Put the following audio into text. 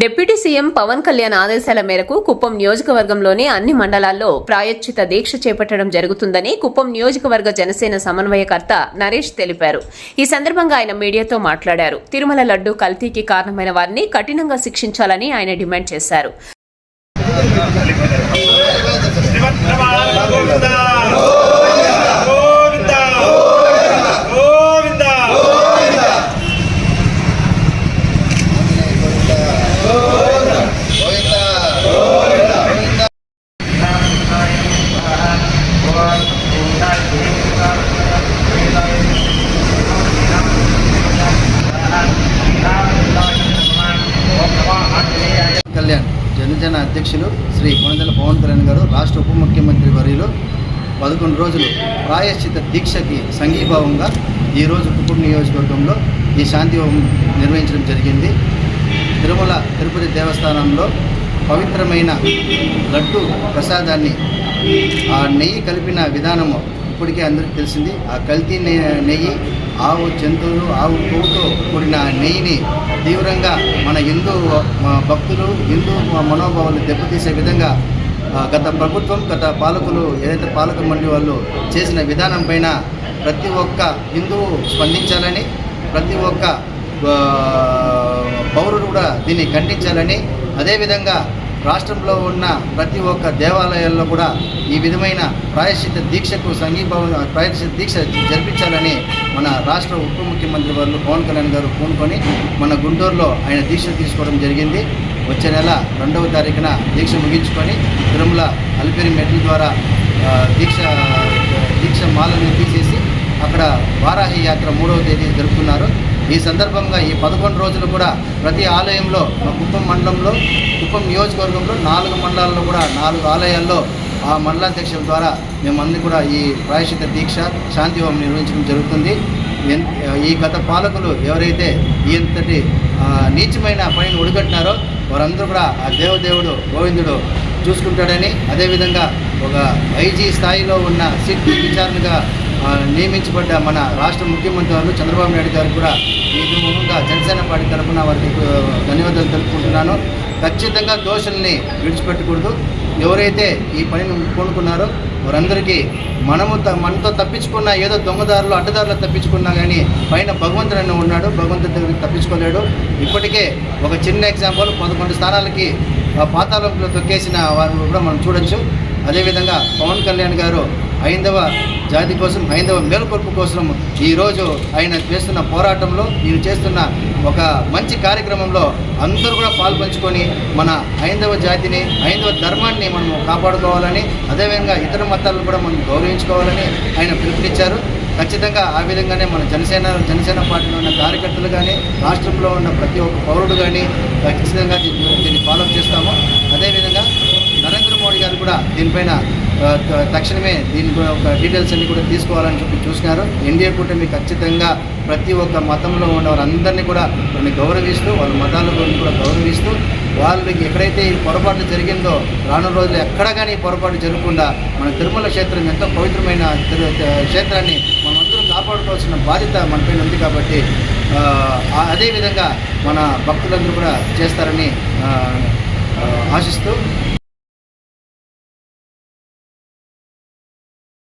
Deputy CM Pawan Kalyan ఆదేశాల మేరకు కుప్పం నియోజకవర్గంలోని అన్ని మండలాల్లో ప్రాయశ్చిత దీక్ష చేపట్టడం జరుగుతుందని కుప్పం నియోజకవర్గ జనసేన సమన్వయకర్త నరేష్ తెలిపారు. ఈ సందర్భంగా ఆయన మీడియాతో మాట్లాడారు. తిరుమల లడ్డు కల్తీకి కారణమైన వారిని కఠినంగా శిక్షించాలని ఆయన డిమాండ్ చేశారు. అధ్యక్షులు శ్రీ కొనదల పవన్ కళ్యాణ్ గారు రాష్ట్ర ఉప ముఖ్యమంత్రి వర్యులు. పదకొండు రోజులు ప్రాయశ్చిత దీక్షకి సంఘీభావంగా ఈరోజు కుటుంబ నియోజకవర్గంలో ఈ శాంతి హోమం నిర్వహించడం జరిగింది. తిరుమల తిరుపతి దేవస్థానంలో పవిత్రమైన లడ్డు ప్రసాదాన్ని ఆ నెయ్యి కలిపిన విధానము ఇప్పటికే అందరికీ తెలిసింది. ఆ కల్తీ నెయ్యి ఆవు జంతువులు ఆవు పువ్వుతో కూడిన నెయ్యిని తీవ్రంగా మన హిందూ భక్తులు హిందూ మనోభావాలు దెబ్బతీసే విధంగా గత ప్రభుత్వం గత పాలకులు ఏదైతే పాలక మండలి వాళ్ళు చేసిన విధానం పైన ప్రతి ఒక్క హిందువు స్పందించాలని ప్రతి ఒక్క పౌరుడు కూడా దీన్ని ఖండించాలని అదేవిధంగా రాష్ట్రంలో ఉన్న ప్రతి ఒక్క దేవాలయాల్లో కూడా ఈ విధమైన ప్రాయశ్చిత దీక్షకు సంఘీభావం ప్రాయశ్చిత దీక్ష జరిపించాలని మన రాష్ట్ర ఉప ముఖ్యమంత్రి వారు పవన్ కళ్యాణ్ గారు పూనుకొని మన గుంటూరులో ఆయన దీక్ష తీసుకోవడం జరిగింది. వచ్చే నెల రెండవ తారీఖున దీక్ష ముగించుకొని తిరుమల అలిపిరి మెట్ల ద్వారా దీక్ష దీక్ష మాలను తీసేసి అక్కడ వారాహి యాత్ర మూడవ తేదీ జరుపుతున్నారు ఈ సందర్భంగా ఈ పదకొండు రోజులు కూడా ప్రతి ఆలయంలో మా కుప్పం మండలంలో కుప్పం నియోజకవర్గంలో నాలుగు మండలాల్లో కూడా నాలుగు ఆలయాల్లో ఆ మండలాధ్యక్షుల ద్వారా మేమందరం కూడా ఈ ప్రాయశ్చిత దీక్ష శాంతి హోమం నిర్వహించడం జరుగుతుంది. ఎన్- ఈ గత పాలకులు ఎవరైతే ఇంతటి నీచమైన పనిని ఒడిగట్టినారో వారందరూ కూడా ఆ దేవదేవుడు గోవిందుడు చూసుకుంటాడని అదేవిధంగా ఒక ఐజీ స్థాయిలో ఉన్న సిట్ విచారణగా నియమించబడ్డ మన రాష్ట్ర ముఖ్యమంత్రి వారు చంద్రబాబు నాయుడు గారు కూడా ఈ విధంగా జనసేన పార్టీ తరఫున వారికి ధన్యవాదాలు తెలుపుకుంటున్నాను. ఖచ్చితంగా దోషుల్ని విడిచిపెట్టకూడదు. ఎవరైతే ఈ పనిని కోనుకున్నారో వారందరికీ మనము మనతో తప్పించుకున్న ఏదో దొంగదారులు అడ్డదారులు తప్పించుకున్నా కానీ పైన భగవంతుడు ఉన్నాడు. భగవంతుడి దగ్గరికి తప్పించుకోలేడు. ఇప్పటికే ఒక చిన్న ఎగ్జాంపుల్ పదకొండు స్థానాలకి పాతాళంలో తొక్కేసిన వారిని కూడా మనం చూడొచ్చు. అదేవిధంగా పవన్ కళ్యాణ్ గారు హైందవ జాతి కోసం హైందవ మేలుకొల్పు కోసం ఈరోజు ఆయన చేస్తున్న పోరాటంలో మీరు చేస్తున్న ఒక మంచి కార్యక్రమంలో అందరూ కూడా పాల్పంచుకొని మన హైందవ జాతిని హైందవ ధర్మాన్ని మనం కాపాడుకోవాలని అదేవిధంగా ఇతర మతాలను కూడా మనం గౌరవించుకోవాలని ఆయన పిలుపునిచ్చారు. ఖచ్చితంగా ఆ విధంగానే మన జనసేన జనసేన పార్టీలో ఉన్న కార్యకర్తలు కానీ రాష్ట్రంలో ఉన్న ప్రతి ఒక్క పౌరుడు కానీ ఖచ్చితంగా దీన్ని దీన్ని ఫాలో చేస్తాము. అదేవిధంగా నరేంద్ర మోడీ గారు కూడా దీనిపైన తక్షణమే దీని కూడా ఒక డీటెయిల్స్ అన్ని కూడా తీసుకోవాలని చెప్పి చూసినారు ఎన్డీఏ కూటమి ఖచ్చితంగా ప్రతి ఒక్క మతంలో ఉన్న వారందరినీ కూడా కొన్ని గౌరవిస్తూ వాళ్ళ మతాల గురించి కూడా గౌరవిస్తూ వాళ్ళకి ఎక్కడైతే ఈ పొరపాటు జరిగిందో రాను రోజులు ఎక్కడ కానీ పొరపాటు జరగకుండా మన తిరుమల క్షేత్రం ఎంతో పవిత్రమైన క్షేత్రాన్ని మనమందరూ కాపాడుకోవాల్సిన బాధ్యత మనపైన ఉంది కాబట్టి అదేవిధంగా మన భక్తులందరూ కూడా చేస్తారని ఆశిస్తూ